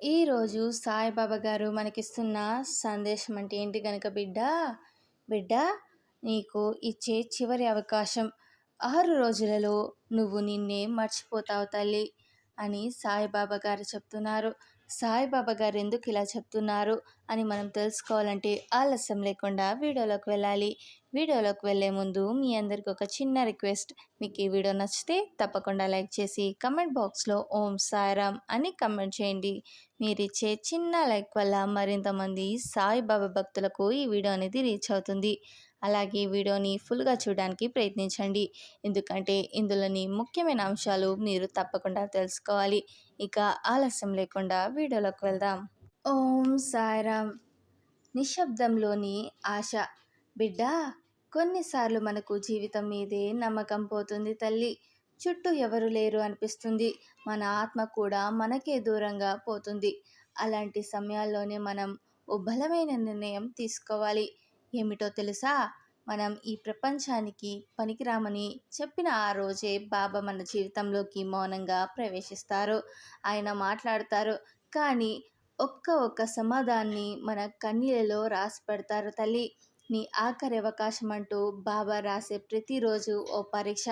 ఈరోజు సాయిబాబా గారు మనకిస్తున్న సందేశం అంటే ఏంటి కనుక బిడ్డ? బిడ్డ నీకు ఇచ్చే చివరి అవకాశం ఆరు రోజులలో నువ్వు నిన్నే మర్చిపోతావు తల్లి అని సాయిబాబా గారు చెప్తున్నారు. సాయిబాబా గారు ఎందుకు ఇలా చెప్తున్నారు అని మనం తెలుసుకోవాలంటే ఆలస్యం లేకుండా వీడియోలోకి వెళ్ళాలి. వీడియోలోకి వెళ్ళే ముందు మీ అందరికి ఒక చిన్న రిక్వెస్ట్. మీకు ఈ వీడియో నచ్చితే తప్పకుండా లైక్ చేసి కమెంట్ బాక్స్లో ఓం సాయిరామ్ అని కమెంట్ చేయండి. మీరు ఇచ్చే చిన్న లైక్ వల్ల మరింతమంది సాయిబాబా భక్తులకు ఈ వీడియో అనేది రీచ్ అవుతుంది. అలాగే వీడియోని ఫుల్గా చూడడానికి ప్రయత్నించండి. ఎందుకంటే ఇందులోని ముఖ్యమైన అంశాలు మీరు తప్పకుండా తెలుసుకోవాలి. ఇక ఆలస్యం లేకుండా వీడియోలోకి వెళ్దాం. ఓం సాయిరామ్ నిశ్శబ్దంలోని ఆశ. బిడ్డ కొన్నిసార్లు మనకు జీవితం మీదే నమ్మకం పోతుంది తల్లి. చుట్టూ ఎవరు లేరు అనిపిస్తుంది. మన ఆత్మ కూడా మనకే దూరంగా పోతుంది. అలాంటి సమయాల్లోనే మనం ఓ బలమైన నిర్ణయం తీసుకోవాలి. ఏమిటో తెలుసా? మనం ఈ ప్రపంచానికి పనికిరామని చెప్పిన ఆ రోజే బాబా మన జీవితంలోకి మౌనంగా ప్రవేశిస్తారు. ఆయన మాట్లాడతారు. కానీ ఒక్క ఒక్క సమాధాన్ని మన కన్నీళ్ళలో రాసి పెడతారు తల్లి. నీ ఆఖరి అవకాశం అంటూ బాబా రాసే ప్రతిరోజు ఓ పరీక్ష.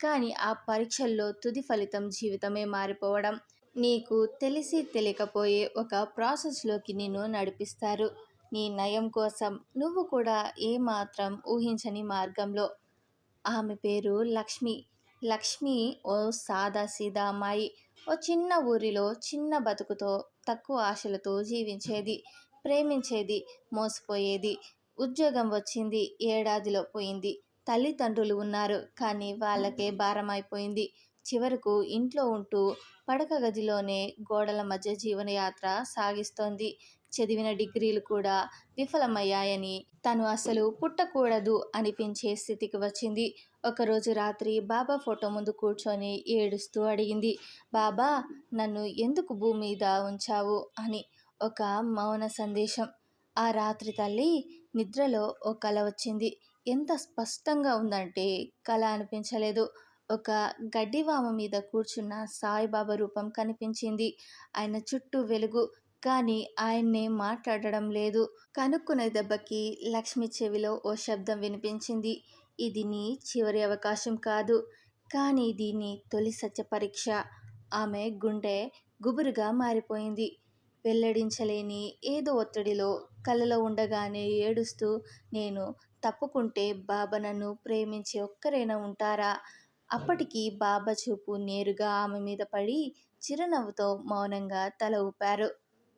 కానీ ఆ పరీక్షల్లో తుది ఫలితం జీవితమే మారిపోవడం. నీకు తెలిసి తెలియకపోయే ఒక ప్రాసెస్లోకి నేను నడిపిస్తారు. నీ నయం కోసం నువ్వు కూడా ఏమాత్రం ఊహించని మార్గంలో. ఆమె పేరు లక్ష్మి. లక్ష్మి ఓ సాదా సీదా అమ్మాయి. ఓ చిన్న ఊరిలో చిన్న బతుకుతో తక్కువ ఆశలతో జీవించేది ప్రేమించేది మోసపోయేది. ఉద్యోగం వచ్చింది ఏడాదిలో పోయింది. తల్లిదండ్రులు ఉన్నారు కానీ వాళ్ళకే భారం అయిపోయింది. చివరకు ఇంట్లో ఉంటూ పడక గదిలోనే గోడల మధ్య జీవనయాత్ర సాగిస్తోంది. చదివిన డిగ్రీలు కూడా విఫలమయ్యాయని తను అసలు పుట్టకూడదు అనిపించే స్థితికి వచ్చింది. ఒకరోజు రాత్రి బాబా ఫోటో ముందు కూర్చొని ఏడుస్తూ అడిగింది బాబా నన్ను ఎందుకు భూమి మీద ఉంచావు? అని ఒక మౌన సందేశం. ఆ రాత్రి తల్లి నిద్రలో ఓ కల వచ్చింది. ఎంత స్పష్టంగా ఉందంటే కళ అనిపించలేదు. ఒక గడ్డివామ మీద కూర్చున్న సాయిబాబా రూపం కనిపించింది. ఆయన చుట్టూ వెలుగు కానీ ఆయన్నే మాట్లాడడం లేదు. కనుక్కునే దెబ్బకి లక్ష్మి చెవిలో ఓ శబ్దం వినిపించింది. ఇది నీ చివరి అవకాశం కాదు. కానీ ఇది నీ తొలి సత్య పరీక్ష. ఆమె గుండె గుబురుగా మారిపోయింది. వెల్లడించలేని ఏదో ఒత్తిడిలో కలలో ఉండగానే ఏడుస్తూ నేను తప్పుకుంటే బాబా నన్ను ప్రేమించే ఒక్కరైనా ఉంటారా? అప్పటికి బాబా చూపు నేరుగా ఆమె మీద పడి చిరునవ్వుతో మౌనంగా తల ఊపారు.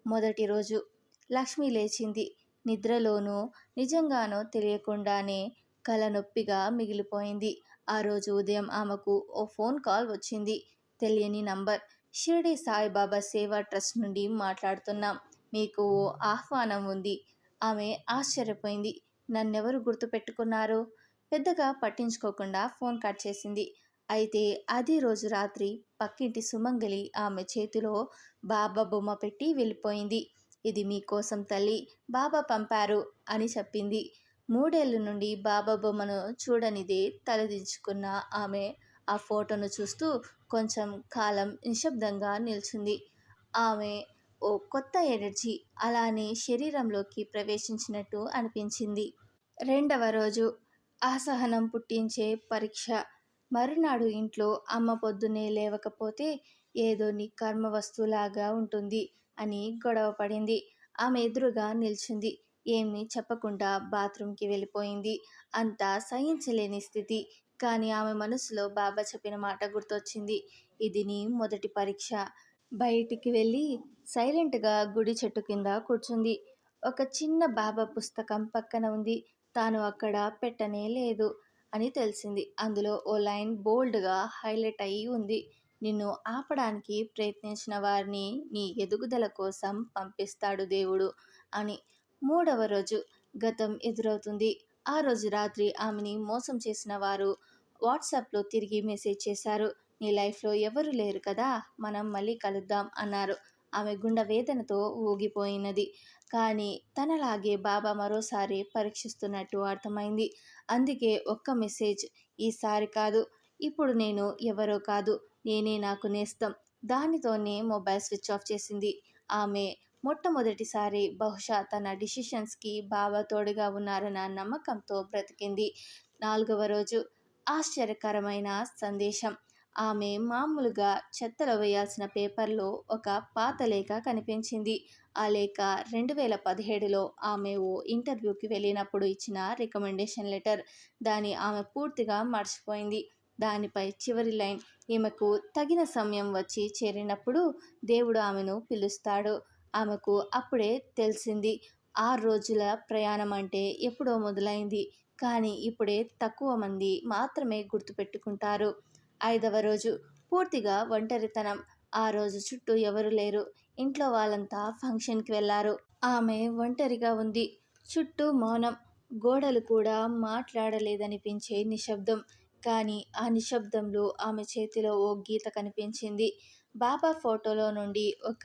మొదటి రోజు. లక్ష్మి లేచింది. నిద్రలోనూ నిజంగానో తెలియకుండానే కల నొప్పిగా మిగిలిపోయింది. ఆ రోజు ఉదయం ఆమెకు ఓ ఫోన్ కాల్ వచ్చింది. తెలియని నంబర్. షిరిడి సాయిబాబా సేవా ట్రస్ట్ నుండి మాట్లాడుతున్నాం. మీకు ఓ ఆహ్వానం ఉంది. ఆమె ఆశ్చర్యపోయింది. నన్నెవరు గుర్తుపెట్టుకున్నారు? పెద్దగా పట్టించుకోకుండా ఫోన్ కట్ చేసింది. అయితే అదే రోజు రాత్రి పక్కింటి సుమంగలి ఆమె చేతిలో బాబా బొమ్మ పెట్టి వెళ్ళిపోయింది. ఇది మీకోసం తల్లి బాబా పంపారు అని చెప్పింది. మూడేళ్ళ నుండి బాబా బొమ్మను చూడనిదే తలదించుకున్న ఆమె ఆ ఫోటోను చూస్తూ కొంచెం కాలం నిశ్శబ్దంగా నిల్చుంది. ఆమె ఓ కొత్త ఎనర్జీ అలానే శరీరంలోకి ప్రవేశించినట్టు అనిపించింది. రెండవ రోజు అసహనం పుట్టించే పరీక్ష. మరునాడు ఇంట్లో అమ్మ పొద్దునే లేవకపోతే ఏదో నీ కర్మ వస్తువులాగా ఉంటుంది అని గొడవ పడింది. ఆమె ఎదురుగా నిల్చుంది. ఏమీ చెప్పకుండా బాత్రూంకి వెళ్ళిపోయింది. అంతా సహించలేని స్థితి. కానీ ఆమె మనసులో బాబా చెప్పిన మాట గుర్తొచ్చింది. ఇది నీ మొదటి పరీక్ష. బయటికి వెళ్ళి సైలెంట్గా గుడి చెట్టు కింద కూర్చుంది. ఒక చిన్న బాబా పుస్తకం పక్కన ఉంది. తాను అక్కడ పెట్టనే లేదు. అని తెలిసింది. అందులో ఓ లైన్ బోల్డ్గా హైలైట్ అయ్యి ఉంది. నిన్ను ఆపడానికి ప్రయత్నించిన వారిని నీ ఎదుగుదల కోసం పంపిస్తాడు దేవుడు అని. మూడవ రోజు గతం ఎదురవుతుంది. ఆ రోజు రాత్రి ఆమెని మోసం చేసిన వారు వాట్సాప్లో తిరిగి మెసేజ్ చేశారు. నీ లైఫ్లో ఎవరు లేరు కదా మనం మళ్ళీ కలుద్దాం అన్నారు. ఆమె గుండె వేదనతో ఊగిపోయినది. కానీ తనలాగే బాబా మరోసారి పరీక్షిస్తున్నట్టు అర్థమైంది. అందుకే ఒక్క మెసేజ్ ఈసారి కాదు ఇప్పుడు నేను ఎవరో కాదు నేనే నాకు నేస్తం. దానితోనే మొబైల్ స్విచ్ ఆఫ్ చేసింది. ఆమె మొట్టమొదటిసారి బహుశా తన డిసిషన్స్కి బాబా తోడుగా ఉన్నారన్న నమ్మకంతో బ్రతికింది. నాలుగవ రోజు ఆశ్చర్యకరమైన సందేశం. ఆమె మామూలుగా చెత్తలో వేయాల్సిన పేపర్లో ఒక పాత లేఖ కనిపించింది. ఆ లేఖ రెండు వేల పదిహేడులో ఆమె ఓ ఇంటర్వ్యూకి వెళ్ళినప్పుడు ఇచ్చిన రికమెండేషన్ లెటర్. దాని ఆమె పూర్తిగా మర్చిపోయింది. దానిపై చివరి లైన్ ఈమెకు తగిన సమయం వచ్చి చేరినప్పుడు దేవుడు ఆమెను పిలుస్తాడు. ఆమెకు అప్పుడే తెలిసింది. ఆరు రోజుల ప్రయాణం అంటే ఎప్పుడో మొదలైంది. కానీ ఇప్పుడే తక్కువ మంది మాత్రమే గుర్తుపెట్టుకుంటారు. ఐదవ రోజు. పూర్తిగా ఒంటరితనం. ఆ రోజు చుట్టూ ఎవరు లేరు. ఇంట్లో వాళ్ళంతా ఫంక్షన్కి వెళ్ళారు ఆమె ఒంటరిగా ఉంది. చుట్టూ మౌనం. గోడలు కూడా మాట్లాడలేదనిపించే నిశ్శబ్దం. కానీ ఆ నిశ్శబ్దంలో ఆమె చేతిలో ఓ గీత కనిపించింది. బాబా ఫోటోలో నుండి ఒక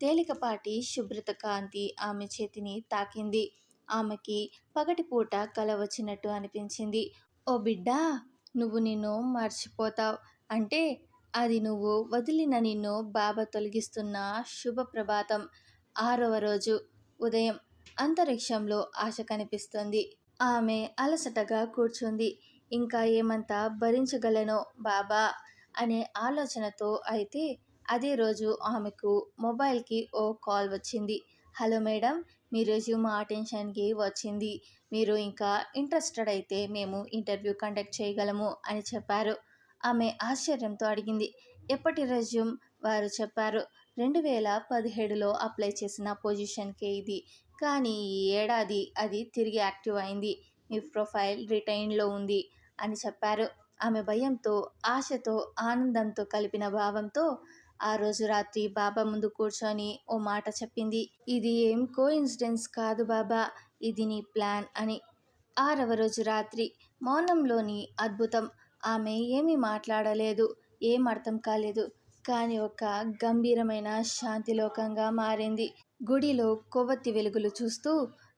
తేలికపాటి శుభ్రత కాంతి ఆమె చేతిని తాకింది. ఆమెకి పగటిపూట కల వచ్చినట్టు అనిపించింది. ఓ బిడ్డా! నువ్వు నిన్ను మర్చిపోతావు. అంటే అది నువ్వు వదిలిన నిన్ను బాబా తొలగిస్తున్న శుభ ప్రభాతం. ఆరవ రోజు ఉదయం అంతరిక్షంలో ఆశ కనిపిస్తుంది. ఆమె అలసటగా కూర్చుంది. ఇంకా ఏమంతా భరించగలనో బాబా అనే ఆలోచనతో అయితే అదే రోజు ఆమెకు మొబైల్కి ఓ కాల్ వచ్చింది. హలో మేడం మీ రెజ్యూమ్ మా అటెన్షన్కి వచ్చింది. మీరు ఇంకా ఇంట్రెస్టెడ్ అయితే మేము ఇంటర్వ్యూ కండక్ట్ చేయగలము అని చెప్పారు. ఆమె ఆశ్చర్యంతో అడిగింది. ఎప్పటి రెజ్యూమ్? వారు చెప్పారు. రెండు వేల పదిహేడులో అప్లై చేసిన పొజిషన్కే ఇది. కానీ ఈ ఏడాది అది తిరిగి యాక్టివ్ అయింది. మీ ప్రొఫైల్ రిటైన్లో ఉంది అని చెప్పారు. ఆమె భయంతో ఆశతో ఆనందంతో కలిపిన భావంతో ఆ రోజు రాత్రి బాబా ముందు కూర్చొని ఓ మాట చెప్పింది. ఇది ఏం కో ఇన్సిడెన్స్ కాదు బాబా ఇది నీ ప్లాన్ అని. ఆరవ రోజు రాత్రి మౌనంలోని అద్భుతం. ఆమె ఏమీ మాట్లాడలేదు ఏం అర్థం కాలేదు కానీ ఒక గంభీరమైన శాంతిలోకంగా మారింది. గుడిలో కొవ్వొత్తి వెలుగులు చూస్తూ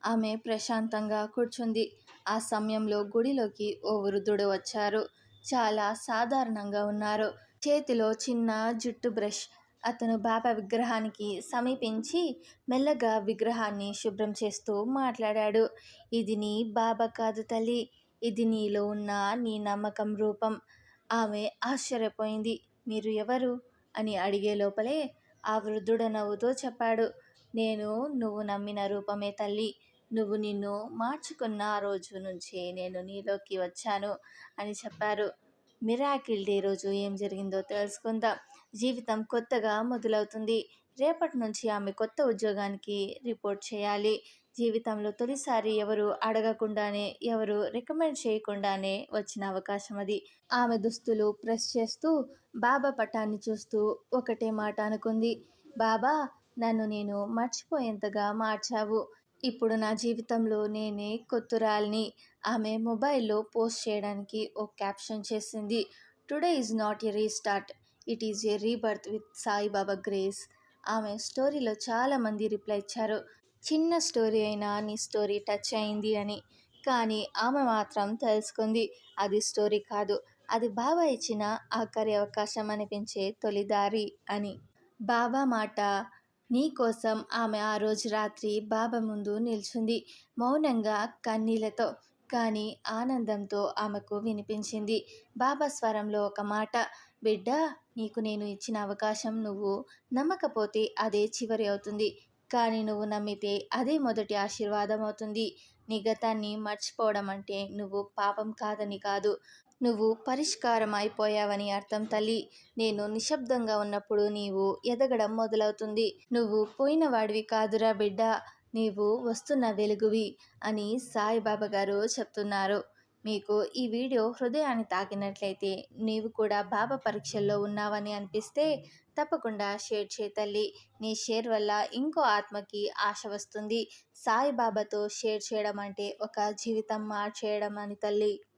ఆమె ప్రశాంతంగా కూర్చుంది. ఆ సమయంలో గుడిలోకి ఓ వృద్ధుడు వచ్చారు. చాలా సాధారణంగా ఉన్నారు. చేతిలో చిన్న జుట్టు బ్రష్ అతను బాబా విగ్రహానికి సమీపించి మెల్లగా విగ్రహాన్ని శుభ్రం చేస్తూ మాట్లాడాడు. ఇది నీ బాబా కాదు తల్లి. ఇది నీలో ఉన్న నీ నమ్మకం రూపం. ఆమె ఆశ్చర్యపోయింది. మీరు ఎవరు అని అడిగే లోపలే ఆ వృద్ధుడ నవ్వుతో చెప్పాడు. నేను నువ్వు నమ్మిన రూపమే తల్లి. నువ్వు నిన్ను మార్చుకున్న ఆ రోజు నుంచే నేను నీలోకి వచ్చాను అని చెప్పారు. మిరాకిల్ డే రోజు ఏం జరిగిందో తెలుసుకుందాం. జీవితం కొత్తగా మొదలవుతుంది. రేపటి నుంచి ఆమె కొత్త ఉద్యోగానికి రిపోర్ట్ చేయాలి. జీవితంలో తొలిసారి ఎవరు అడగకుండానే ఎవరు రికమెండ్ చేయకుండానే వచ్చిన అవకాశం అది. ఆమె దుస్తులు ప్రెస్ చేస్తూ బాబా పటాన్ని చూస్తూ ఒకటే మాట అనుకుంది. బాబా నన్ను నేను మర్చిపోయేంతగా మార్చావు. ఇప్పుడు నా జీవితంలో నేనే కొత్తురాల్ని ఆమె మొబైల్లో పోస్ట్ చేయడానికి ఓ క్యాప్షన్ చేసింది. Today is not a restart it is a rebirth with Saibaba grace. ఆమె స్టోరీలో చాలామంది రిప్లై ఇచ్చారు. చిన్న స్టోరీ అయినా నీ స్టోరీ టచ్ అయింది అని. కానీ ఆమె మాత్రం తెలుసుకుంది అది స్టోరీ కాదు అది బాబా ఇచ్చిన ఆఖరి అవకాశం అనిపించే తొలిదారి అని. బాబా మాట నీకోసం ఆమె ఆ రోజు రాత్రి బాబా ముందు నిల్చుంది మౌనంగా కన్నీళ్ళతో కానీ ఆనందంతో ఆమెకు వినిపించింది. బాబా స్వరంలో ఒక మాట బిడ్డ నీకు నేను ఇచ్చిన అవకాశం నువ్వు నమ్మకపోతే అదే చివరి అవుతుంది. కానీ నువ్వు నమ్మితే అదే మొదటి ఆశీర్వాదం అవుతుంది. నీ గతాన్ని మర్చిపోవడం అంటే నువ్వు పాపం కాదని కాదు. నువ్వు పరిష్కారం అయిపోయావని అర్థం తల్లి. నేను నిశ్శబ్దంగా ఉన్నప్పుడు నీవు ఎదగడం మొదలవుతుంది. నువ్వు పోయిన వాడివి కాదురా బిడ్డ. నీవు వస్తున్న వెలుగువి అని సాయిబాబా గారు చెప్తున్నారు. మీకు ఈ వీడియో హృదయాన్ని తాకినట్లయితే నీవు కూడా బాబా పరీక్షల్లో ఉన్నావని అనిపిస్తే తప్పకుండా షేర్ చేయ తల్లి. నీ షేర్ వల్ల ఇంకో ఆత్మకి ఆశ వస్తుంది. సాయిబాబాతో షేర్ చేయడం అంటే ఒక జీవితం మార్చేయడం అని తల్లి.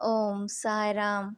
ఓం సాయిరామ్